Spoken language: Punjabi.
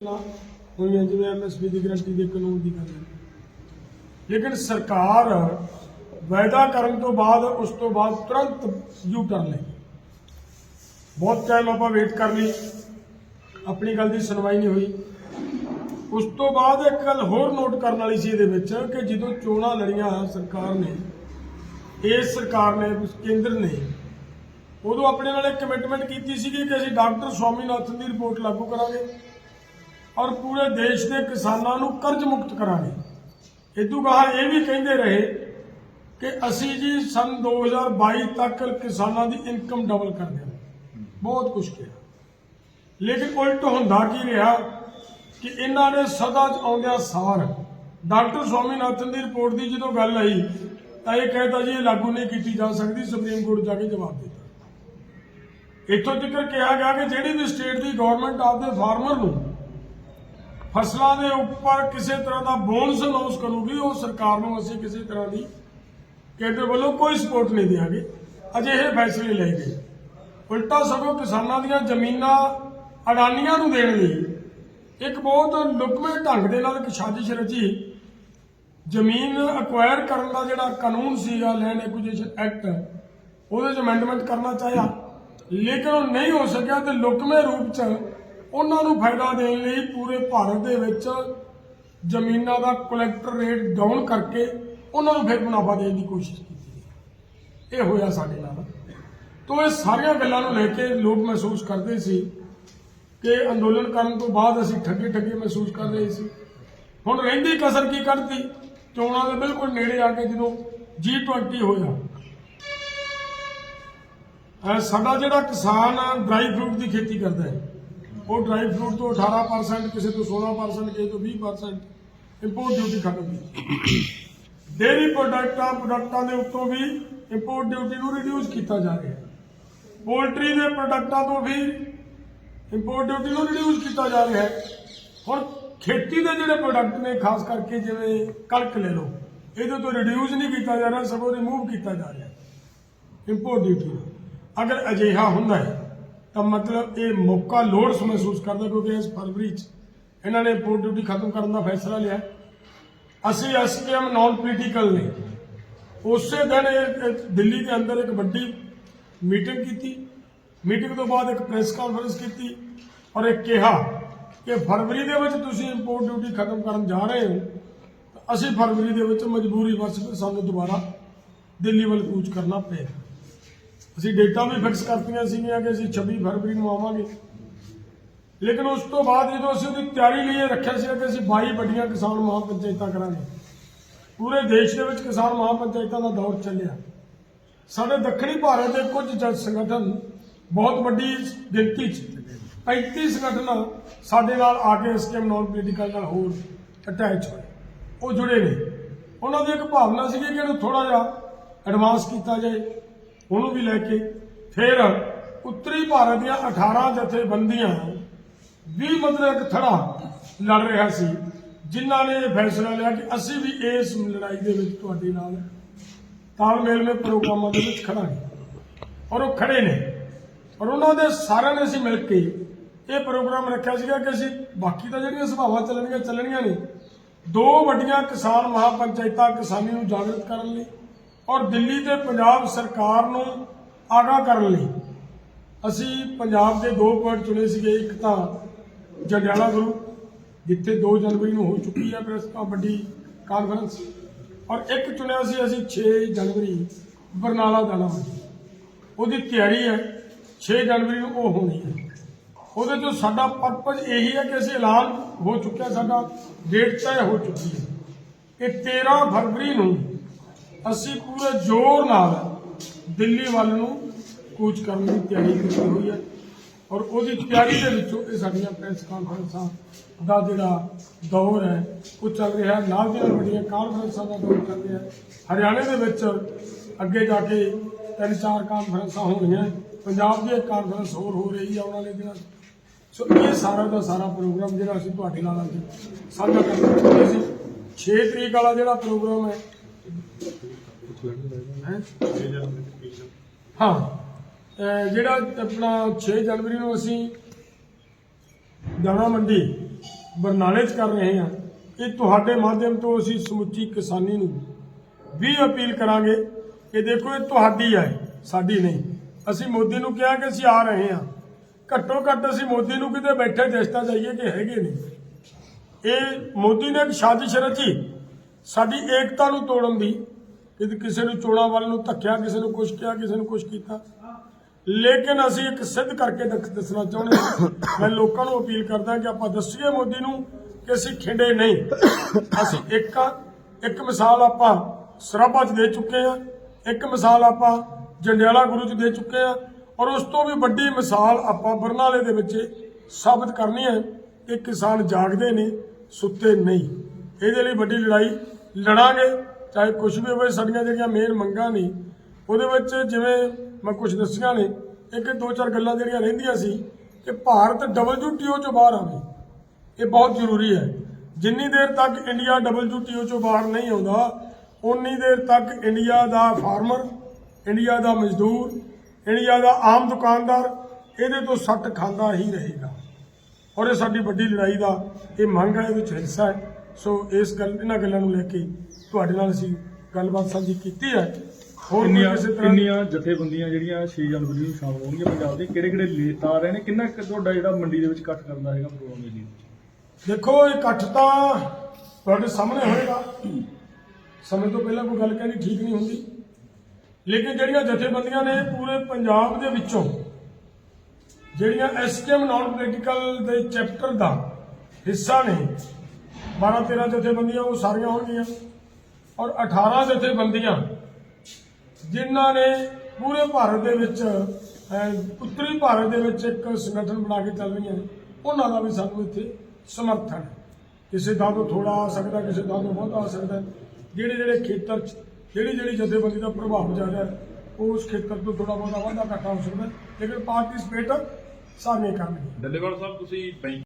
ਹੋਈਆਂ ਜਿਵੇਂ ਐਮਐਸਪੀ ਦੀ ਗਰੰਟੀ ਦੇ ਕਾਨੂੰਨ ਦੀ ਗੱਲ ਹੈ। ਲੇਕਿਨ ਸਰਕਾਰ ਵਾਅਦਾ ਕਰਨ ਤੋਂ ਬਾਅਦ, ਉਸ ਤੋਂ ਬਾਅਦ ਤੁਰੰਤ ਯੂ ਟਰਨ ਲਈ ਬਹੁਤ ਟਾਈਮ ਆਪਾਂ ਵੇਟ ਕਰ ਲਈ। ਆਪਣੀ ਗੱਲ ਦੀ ਸੁਣਵਾਈ ਨਹੀਂ ਹੋਈ। ਉਸ ਤੋਂ ਬਾਅਦ ਇੱਕ ਗੱਲ ਹੋਰ ਨੋਟ ਕਰਨ ਵਾਲੀ ਸੀ ਇਹਦੇ ਵਿੱਚ ਕਿ ਜਦੋਂ ਚੋਣਾਂ ਲੜੀਆਂ, ਸਰਕਾਰ ਨੇ ਇਸ ਸਰਕਾਰ ਨੇ ਕੇਂਦਰ ਨੇ, ਉਦੋਂ ਆਪਣੇ ਨਾਲ ਇੱਕ ਕਮਿਟਮੈਂਟ ਕੀਤੀ ਸੀਗੀ ਕਿ ਅਸੀਂ ਡਾਕਟਰ ਸਵਾਮੀਨਾਥਨ ਦੀ ਰਿਪੋਰਟ ਲਾਗੂ ਕਰਾਂਗੇ। ਔਰ ਪੂਰੇ ਦੇਸ਼ ਦੇ ਕਿਸਾਨਾਂ ਨੂੰ ਕਰਜ਼ ਮੁਕਤ ਕਰਾਂਗੇ। ਇਦੋਂ ਬਾਅਦ ਇਹ ਵੀ ਕਹਿੰਦੇ ਰਹੇ ਕਿ ਅਸੀਂ ਜੀ ਸਨ 2022 ਤੱਕ ਕਿਸਾਨਾਂ ਦੀ ਇਨਕਮ ਡਬਲ ਕਰ ਦਿਆਂਗੇ। ਬਹੁਤ ਕੁਝ ਕਿਹਾ। ਲੇਕਿਨ ਉਲਟ ਹੁੰਦਾ ਕੀ ਰਿਹਾ ਕਿ ਇਹਨਾਂ ਨੇ ਸਦਾ ਚ ਆਉਂਦਿਆਂ ਸਾਰ ਡਾਕਟਰ ਸਵਾਮੀਨਾਥਨ ਦੀ ਰਿਪੋਰਟ ਦੀ ਜਦੋਂ ਗੱਲ ਆਈ ਤਾਂ ਇਹ ਕਹਿੰਦਾ ਜੀ ਇਹ ਲਾਗੂ ਨਹੀਂ ਕੀਤੀ ਜਾ ਸਕਦੀ, ਸੁਪਰੀਮ ਕੋਰਟ ਜਾ ਕੇ ਜਵਾਬ ਦਿੱਤਾ। ਇੱਥੋਂ ਤੱਕ ਕਿਹਾ ਗਿਆ ਕਿ ਜਿਹੜੀ ਵੀ ਸਟੇਟ ਦੀ ਗਵਰਨਮੈਂਟ ਆਪਦੇ ਫਾਰਮਰ ਨੂੰ ਫਸਲਾਂ ਦੇ ਉੱਪਰ ਕਿਸੇ ਤਰ੍ਹਾਂ ਦਾ ਬੋਨਸ ਅਨਾਉਂਸ ਕਰੂਗੀ, ਉਹ ਸਰਕਾਰ ਨੂੰ ਅਸੀਂ ਕਿਸੇ ਤਰ੍ਹਾਂ ਦੀ ਕੇਂਦਰ ਵੱਲੋਂ ਕੋਈ ਸਪੋਰਟ ਨਹੀਂ ਦਿਆਂਗੇ। ਅਜਿਹੇ ਫੈਸਲੇ ਲਏ ਗਏ ਉਲਟਾ ਸਗੋਂ ਕਿਸਾਨਾਂ ਦੀਆਂ ਜ਼ਮੀਨਾਂ ਅਡਾਨੀਆਂ ਨੂੰ ਦੇਣ ਲਈ ਇੱਕ ਬਹੁਤ ਲੁਕਵੇਂ ਢੰਗ ਦੇ ਨਾਲ ਇੱਕ ਸਾਜ਼ਿਸ਼ ਰਚੀ। ਜ਼ਮੀਨ ਅਕਵਾਇਰ ਕਰਨ ਦਾ ਜਿਹੜਾ ਕਾਨੂੰਨ ਸੀਗਾ ਲੈਂਡ ਐਕੁਜੀਸ਼ਨ ਐਕਟ ਉਹਦੇ 'ਚ ਅਮੈਂਡਮੈਂਟ ਕਰਨਾ ਚਾਹਿਆ। ਲੇਕਿਨ ਉਹ ਨਹੀਂ ਹੋ ਸਕਿਆ ਤੇ ਲੁਕਵੇਂ ਰੂਪ 'ਚ ਉਹਨਾਂ ਨੂੰ ਫਾਇਦਾ ਦੇਣ ਲਈ ਪੂਰੇ ਭਾਰਤ ਦੇ ਵਿੱਚ ਜ਼ਮੀਨਾਂ ਦਾ ਕਲੈਕਟਰ ਰੇਟ ਡਾਊਨ ਕਰਕੇ ਉਹਨਾਂ ਨੂੰ ਫਿਰ ਮੁਨਾਫਾ ਦੇਣ ਦੀ ਕੋਸ਼ਿਸ਼ ਕੀਤੀ ਇਹ ਹੋਇਆ ਸਾਡੇ ਨਾਲ। ਤੋਂ ਇਹ ਸਾਰੀਆਂ ਗੱਲਾਂ ਨੂੰ ਲੈ ਕੇ ਲੋਕ ਮਹਿਸੂਸ ਕਰਦੇ ਸੀ ਕਿ ਅੰਦੋਲਨ ਕਰਨ ਤੋਂ ਬਾਅਦ ਅਸੀਂ ਠੱਗੇ ਠੱਗੇ ਮਹਿਸੂਸ ਕਰ ਰਹੇ ਸੀ। ਹੁਣ ਰਹਿੰਦੀ ਕਸਰ ਕੀ ਕੱਢਤੀ? ਚੋਣਾਂ ਦੇ ਬਿਲਕੁਲ ਨੇੜੇ ਆ ਕੇ ਜਦੋਂ G20 ਹੋਇਆ ਸਾਡਾ ਜਿਹੜਾ ਕਿਸਾਨ ਡਰਾਈ ਫਰੂਟ ਦੀ ਖੇਤੀ ਕਰਦਾ ਹੈ। ਉਹ ਡਰਾਈ ਫਰੂਟ ਤੋਂ 18% ਕਿਸੇ ਤੋਂ 16% ਕਿਸੇ ਤੋਂ 20% ਇੰਪੋਰਟ ਡਿਊਟੀ ਖਤਮ ਕੀਤੀ ਡੇਰੀ ਪ੍ਰੋਡਕਟਾਂ ਪ੍ਰੋਡਕਟਾਂ ਦੇ ਉੱਤੋਂ ਵੀ ਇੰਪੋਰਟ ਡਿਊਟੀ ਨੂੰ ਰਿਡਿਊਸ ਕੀਤਾ ਜਾ ਰਿਹਾ। ਹੈ ਪੋਲਟਰੀ ਦੇ ਪ੍ਰੋਡਕਟਾਂ ਤੋਂ ਵੀ ਇੰਪੋਰਟ ਡਿਊਟੀ ਨੂੰ ਰਿਡਿਊਸ ਕੀਤਾ ਜਾ ਰਿਹਾ ਹੈ। ਹੁਣ ਖੇਤੀ ਦੇ ਜਿਹੜੇ ਪ੍ਰੋਡਕਟ ਨੇ, ਖਾਸ ਕਰਕੇ ਜਿਵੇਂ ਕਣਕ ਲੈ ਲਓ, ਇਹਦੇ ਤੋਂ ਰਿਡਿਊਸ ਨਹੀਂ ਕੀਤਾ ਜਾ ਰਿਹਾ, ਸਗੋਂ ਰਿਮੂਵ ਕੀਤਾ ਜਾ ਰਿਹਾ ਇੰਪੋਰਟ ਡਿਊਟੀ ਨੂੰ। ਅਗਰ ਅਜਿਹਾ ਹੁੰਦਾ ਹੈ ਤਾਂ ਮਤਲਬ ਇਹ ਮੌਕਾ ਲੋੜਸ ਮਹਿਸੂਸ ਕਰਦਾ ਕਿਉਂਕਿ ਇਸ ਫਰਵਰੀ 'ਚ ਇਹਨਾਂ ਨੇ ਇੰਪੋਰਟ ਡਿਊਟੀ ਖਤਮ ਕਰਨ ਦਾ ਫੈਸਲਾ ਲਿਆ। ਅਸੀਂ ਐਸਕੇਐਮ ਨਾਨ ਪੋਲੀਟੀਕਲ ਨੇ ਉਸੇ ਦਿਨ ਇਹ- ਦਿੱਲੀ ਦੇ ਅੰਦਰ ਇੱਕ ਵੱਡੀ ਮੀਟਿੰਗ ਕੀਤੀ। ਮੀਟਿੰਗ ਤੋਂ ਬਾਅਦ ਇੱਕ ਪ੍ਰੈਸ ਕਾਨਫਰੰਸ ਕੀਤੀ ਔਰ ਇਹ ਕਿਹਾ ਕਿ ਫਰਵਰੀ ਦੇ ਵਿੱਚ ਤੁਸੀਂ ਇੰਪੋਰਟ ਡਿਊਟੀ ਖਤਮ ਕਰਨ ਜਾ ਰਹੇ ਹੋ ਅਸੀਂ ਫਰਵਰੀ ਦੇ ਵਿੱਚ ਮਜਬੂਰੀ ਵਸ ਕੇ ਸਾਨੂੰ ਦੁਬਾਰਾ ਦਿੱਲੀ ਵੱਲ ਕੂਚ ਕਰਨਾ ਪਏਗਾ। ਅਸੀਂ ਡੇਟਾ ਵੀ ਫਿਕਸ ਕਰਤੀਆਂ ਸੀਗੀਆਂ ਕਿ ਅਸੀਂ 26 ਫਰਵਰੀ ਨੂੰ ਆਵਾਂਗੇ। ਲੇਕਿਨ ਉਸ ਤੋਂ ਬਾਅਦ ਜਦੋਂ ਅਸੀਂ ਉਹਦੀ ਤਿਆਰੀ ਲਈ ਇਹ ਰੱਖਿਆ ਸੀ ਕਿ ਅਸੀਂ 22 ਵੱਡੀਆਂ ਕਿਸਾਨ ਮਹਾਪੰਚਾਇਤਾਂ ਕਰਾਂਗੇ। ਪੂਰੇ ਦੇਸ਼ ਦੇ ਵਿੱਚ ਕਿਸਾਨ ਮਹਾਪੰਚਾਇਤਾਂ ਦਾ ਦੌਰ ਚੱਲਿਆ। ਸਾਡੇ ਦੱਖਣੀ ਭਾਰਤ ਦੇ ਕੁਝ ਜਨ ਸੰਗਠਨ ਬਹੁਤ ਵੱਡੀ ਗਿਣਤੀ 'ਚ 35 ਸੰਗਠਨ ਸਾਡੇ ਨਾਲ ਆ ਕੇ ਸਕੀਮ ਨਾਨ ਪੋਲੀਟੀਕਲ ਨਾਲ ਹੋਰ ਅਟੈਚ ਹੋਏ। ਉਹ ਜੁੜੇ ਨੇ। ਉਹਨਾਂ ਦੀ ਇੱਕ ਭਾਵਨਾ ਸੀ ਕਿ ਇਹਨੂੰ ਥੋੜਾ ਜਿਹਾ ਐਡਵਾਂਸ ਕੀਤਾ ਜਾਏ। ਉਹਨੂੰ ਵੀ ਲੈ ਕੇ ਫਿਰ ਉੱਤਰੀ ਭਾਰਤ ਦੀਆਂ 18 ਜਥੇਬੰਦੀਆਂ ਵੀ ਮਤਲਬ ਇੱਕ ਥੜਾ ਲੜ ਰਿਹਾ ਸੀ, ਜਿਨ੍ਹਾਂ ਨੇ ਇਹ ਫੈਸਲਾ ਲਿਆ ਕਿ ਅਸੀਂ ਵੀ ਇਸ ਲੜਾਈ ਦੇ ਵਿੱਚ ਤੁਹਾਡੇ ਨਾਲ ਤਾਲਮੇਲ ਦੇ ਪ੍ਰੋਗਰਾਮਾਂ ਦੇ ਵਿੱਚ ਖੜਾਂਗੇ ਔਰ ਉਹ ਖੜੇ ਨੇ। ਔਰ ਉਹਨਾਂ ਦੇ ਸਾਰਿਆਂ ਨੇ ਅਸੀਂ ਮਿਲ ਕੇ ਇਹ ਪ੍ਰੋਗਰਾਮ ਰੱਖਿਆ ਸੀਗਾ ਕਿ ਅਸੀਂ ਬਾਕੀ ਤਾਂ ਜਿਹੜੀਆਂ ਸਭਾਵਾਂ ਚੱਲਣੀਆਂ ਚੱਲਣੀਆਂ ਨੇ, ਦੋ ਵੱਡੀਆਂ ਕਿਸਾਨ ਮਹਾਪੰਚਾਇਤਾਂ ਕਿਸਾਨੀ ਨੂੰ ਜਾਗਰਤ ਕਰਨ ਲਈ ਔਰ ਦਿੱਲੀ ਤੇ ਪੰਜਾਬ ਸਰਕਾਰ ਨੂੰ ਆਗਾਹ ਕਰਨ ਲਈ ਅਸੀਂ ਪੰਜਾਬ ਦੇ ਦੋ ਪੁਆਇੰਟ ਚੁਣੇ ਸੀਗੇ। ਇੱਕ ਤਾਂ ਜੰਡਿਆਲਾ ਗੁਰੂ ਜਿੱਥੇ 2 ਜਨਵਰੀ ਨੂੰ ਹੋ ਚੁੱਕੀ ਹੈ ਪ੍ਰੈਸ ਵੱਡੀ ਕਾਨਫਰੰਸ, ਔਰ ਇੱਕ ਚੁਣਿਆ ਸੀ ਅਸੀਂ 6 ਜਨਵਰੀ ਬਰਨਾਲਾ ਦਾਣਾ ਮੰਡੀ ਉਹਦੀ ਤਿਆਰੀ ਹੈ 6 ਜਨਵਰੀ ਨੂੰ ਉਹ ਹੋਣੀ ਹੈ। ਉਹਦੇ ਤੋਂ ਸਾਡਾ ਪਰਪਸ ਇਹੀ ਹੈ ਕਿ ਅਸੀਂ ਐਲਾਨ ਹੋ ਚੁੱਕਿਆ, ਸਾਡਾ ਡੇਟ ਤੈਅ ਹੋ ਚੁੱਕੀ ਹੈ ਕਿ 13 ਫਰਵਰੀ ਨੂੰ ਅਸੀਂ ਪੂਰੇ ਜ਼ੋਰ ਨਾਲ ਦਿੱਲੀ ਵੱਲ ਨੂੰ ਕੂਚ ਕਰਨ ਦੀ ਤਿਆਰੀ ਕੀਤੀ ਹੋਈ ਹੈ ਔਰ ਉਹਦੀ ਤਿਆਰੀ ਦੇ ਵਿੱਚੋਂ ਇਹ ਸਾਡੀਆਂ ਪ੍ਰੈਸ ਕਾਨਫਰੰਸਾਂ ਦਾ ਜਿਹੜਾ ਦੌਰ ਹੈ, ਉਹ ਚੱਲ ਰਿਹਾ ਹੈ। ਨਾਲ ਦੀਆਂ ਵੱਡੀਆਂ ਕਾਨਫਰੰਸਾਂ ਦਾ ਦੌਰ ਚੱਲ ਰਿਹਾ ਹਰਿਆਣੇ ਦੇ ਵਿੱਚ ਅੱਗੇ ਜਾ ਕੇ ਤਿੰਨ ਚਾਰ ਕਾਨਫਰੰਸਾਂ ਹੋਣੀਆਂ ਪੰਜਾਬ ਦੀ ਇੱਕ ਕਾਨਫਰੰਸ ਹੋਰ ਹੋ ਰਹੀ ਹੈ ਆਉਣ ਵਾਲੇ ਦਿਨਾਂ 'ਚ ਸੋ ਇਹ ਸਾਰਾ ਦਾ ਸਾਰਾ ਪ੍ਰੋਗਰਾਮ ਜਿਹੜਾ ਅਸੀਂ ਤੁਹਾਡੇ ਨਾਲ ਅੱਜ ਸਾਂਝਾ ਕਰਨਾ ਚਾਹੁੰਦੇ ਸੀ। 6 ਤਰੀਕ ਵਾਲਾ ਜਿਹੜਾ ਪ੍ਰੋਗਰਾਮ ਹੈ ਹੈਂ? ਹਾਂ ਅਹ ਜਿਹੜਾ ਆਪਣਾ 6 ਜਨਵਰੀ ਨੂੰ ਅਸੀਂ ਦਾਣਾ ਮੰਡੀ ਬਰਨਾਲੇ 'ਚ ਕਰ ਰਹੇ ਹਾਂ, ਇਹ ਤੁਹਾਡੇ ਮਾਧਿਅਮ ਤੋਂ ਅਸੀਂ ਸਮੁੱਚੀ ਕਿਸਾਨੀ ਨੂੰ ਵੀ ਅਪੀਲ ਕਰਾਂਗੇ ਕਿ ਦੇਖੋ ਇਹ ਤੁਹਾਡੀ ਹੈ ਸਾਡੀ ਨਹੀਂ। ਅਸੀਂ ਮੋਦੀ ਨੂੰ ਕਿਹਾ ਕਿ ਅਸੀਂ ਆ ਰਹੇ ਹਾਂ। ਘੱਟੋ ਘੱਟ ਅਸੀਂ ਮੋਦੀ ਨੂੰ ਕਿਤੇ ਬੈਠੇ ਦਿਸਤਾ ਜਾਈਏ ਕਿ ਹੈਗੇ ਨਹੀਂ। ਇਹ ਮੋਦੀ ਨੇ ਇੱਕ ਸਾਜ਼ਿਸ਼ ਰਚੀ। ਸਾਡੀ ਏਕਤਾ ਨੂੰ ਤੋੜਨ ਦੀ ਕਿ ਕਿਸੇ ਨੂੰ ਚੋਣਾਂ ਵੱਲ ਨੂੰ ਧੱਕਿਆ, ਕਿਸੇ ਨੂੰ ਕੁਛ ਕਿਹਾ, ਕਿਸੇ ਨੂੰ ਕੁਛ ਕੀਤਾ। ਲੇਕਿਨ ਅਸੀਂ ਇੱਕ ਸਿੱਧ ਕਰਕੇ ਦੱਸ- ਦੱਸਣਾ ਚਾਹੁੰਦੇ ਹਾਂ। ਮੈਂ ਲੋਕਾਂ ਨੂੰ ਅਪੀਲ ਕਰਦਾ ਕਿ ਆਪਾਂ ਦੱਸੀਏ ਮੋਦੀ ਨੂੰ ਕਿ ਅਸੀਂ ਖਿੰਡੇ ਨਹੀਂ। ਅਸੀਂ ਇੱਕ ਆ। ਇੱਕ ਮਿਸਾਲ ਆਪਾਂ ਸਰਾਭਾ 'ਚ ਦੇ ਚੁੱਕੇ ਆ ਇੱਕ ਮਿਸਾਲ ਆਪਾਂ ਜੰਡਿਆਲਾ ਗੁਰੂ 'ਚ ਦੇ ਚੁੱਕੇ ਆ ਔਰ ਉਸ ਤੋਂ ਵੀ ਵੱਡੀ ਮਿਸਾਲ ਆਪਾਂ ਬਰਨਾਲੇ ਦੇ ਵਿੱਚ ਸਾਬਤ ਕਰਨੀ ਹੈ ਕਿ ਕਿਸਾਨ ਜਾਗਦੇ ਨੇ, ਸੁੱਤੇ ਨਹੀਂ। ਇਹਦੇ ਲਈ ਵੱਡੀ ਲੜਾਈ ਲੜਾਂਗੇ, ਚਾਹੇ ਕੁਝ ਵੀ ਹੋਵੇ, ਸਾਡੀਆਂ ਜਿਹੜੀਆਂ ਮੇਨ ਮੰਗਾਂ ਨੇ, ਉਹਦੇ ਵਿੱਚ ਜਿਵੇਂ ਮੈਂ ਕੁਝ ਦੱਸੀਆਂ ਨੇ, ਇੱਕ ਦੋ ਚਾਰ ਗੱਲਾਂ ਜਿਹੜੀਆਂ ਰਹਿੰਦੀਆਂ ਸੀ ਕਿ ਭਾਰਤ WTO ਚੋਂ ਬਾਹਰ ਆਵੇ। ਇਹ ਬਹੁਤ ਜ਼ਰੂਰੀ ਹੈ। ਜਿੰਨੀ ਦੇਰ ਤੱਕ ਇੰਡੀਆ WTO ਚੋਂ ਬਾਹਰ ਨਹੀਂ ਆਉਂਦਾ ਉਨੀ ਦੇਰ ਤੱਕ ਇੰਡੀਆ ਦਾ ਫਾਰਮਰ ਇੰਡੀਆ ਦਾ ਮਜ਼ਦੂਰ, ਇੰਡੀਆ ਦਾ ਆਮ ਦੁਕਾਨਦਾਰ ਇਹਦੇ ਤੋਂ ਸੱਟ ਖਾਂਦਾ ਹੀ ਰਹੇਗਾ। ਔਰ ਇਹ ਸਾਡੀ ਵੱਡੀ ਲੜਾਈ ਦਾ ਇਹ ਮੰਗ ਹੈ ਇਹਦੇ ਵਿੱਚ ਹਿੱਸਾ ਹੈ। ਸੋ ਇਸ ਗੱਲ ਇਹਨਾਂ ਗੱਲਾਂ ਨੂੰ ਲੈ ਕੇ ਤੁਹਾਡੇ ਨਾਲ ਅਸੀਂ ਗੱਲਬਾਤ ਸਾਂਝੀ ਕੀਤੀ ਹੈ। ਹੋਰ ਕੋਈ ਇੰਨੀਆਂ ਕਿਸੇ ਤਰ੍ਹਾਂ ਇੰਨੀਆਂ ਜਥੇਬੰਦੀਆਂ ਜਿਹੜੀਆਂ 6 ਜਨਵਰੀ ਨੂੰ ਸ਼ਾਮਲ ਹੋਣਗੀਆਂ ਪੰਜਾਬ ਦੇ ਕਿਹੜੇ ਕਿਹੜੇ ਨੇਤਾ ਆ ਰਹੇ ਨੇ ਕਿੰਨਾ ਕੁ ਤੁਹਾਡਾ ਜਿਹੜਾ ਮੰਡੀ ਦੇ ਵਿੱਚ ਇਕੱਠ ਕਰਦਾ ਹੈਗਾ ਪ੍ਰੋਗਰਾਮ ਦੇ ਲਈ? ਦੇਖੋ ਇਹ ਇਕੱਠ ਤਾਂ ਤੁਹਾਡੇ ਸਾਹਮਣੇ ਹੋਏਗਾ। ਸਮੇਂ ਤੋਂ ਪਹਿਲਾਂ ਕੋਈ ਗੱਲ ਕਹਿਣੀ ਠੀਕ ਨਹੀਂ ਹੁੰਦੀ। ਲੇਕਿਨ ਜਿਹੜੀਆਂ ਜਥੇਬੰਦੀਆਂ ਨੇ ਪੂਰੇ ਪੰਜਾਬ ਦੇ ਵਿੱਚੋਂ ਜਿਹੜੀਆਂ ਐਸਕੇਐਮ ਨਾਨ ਪੋਲੀਟੀਕਲ ਦੇ ਚੈਪਟਰ ਦਾ ਹਿੱਸਾ ਨੇ 12 13 ਜਥੇਬੰਦੀਆਂ ਉਹ ਸਾਰੀਆਂ ਹੋਣਗੀਆਂ ਔਰ 18 ਜਥੇਬੰਦੀਆਂ ਜਿਨ੍ਹਾਂ ਨੇ ਪੂਰੇ ਭਾਰਤ ਦੇ ਵਿੱਚ ਉੱਤਰੀ ਭਾਰਤ ਦੇ ਵਿੱਚ ਇੱਕ ਸੰਗਠਨ ਬਣਾ ਕੇ ਚੱਲ ਰਹੀਆਂ ਨੇ, ਉਹਨਾਂ ਦਾ ਵੀ ਸਾਨੂੰ ਇੱਥੇ ਸਮਰਥਨ ਹੈ। ਕਿਸੇ ਦਾ ਤੋਂ ਥੋੜਾ ਆ ਸਕਦਾ, ਕਿਸੇ ਦਾ ਤੋਂ ਬਹੁਤਾ ਆ ਸਕਦਾ ਜਿਹੜੇ ਜਿਹੜੇ ਖੇਤਰ 'ਚ ਜਿਹੜੀ ਜਿਹੜੀ ਜਥੇਬੰਦੀ ਦਾ ਪ੍ਰਭਾਵ ਜ਼ਿਆਦਾ ਹੈ, ਉਸ ਖੇਤਰ ਤੋਂ ਥੋੜਾ ਬਹੁਤਾ ਵਾਧਾ ਘਾਟਾ ਹੋ ਸਕਦਾ ਲੇਕਿਨ ਪਾਰਟਿਸਪੇਟ ਸਾਰੀਆਂ ਕਰਨਗੇ ਡੱਲੇਵਾਲ ਸਾਹਿਬ, ਤੁਸੀਂ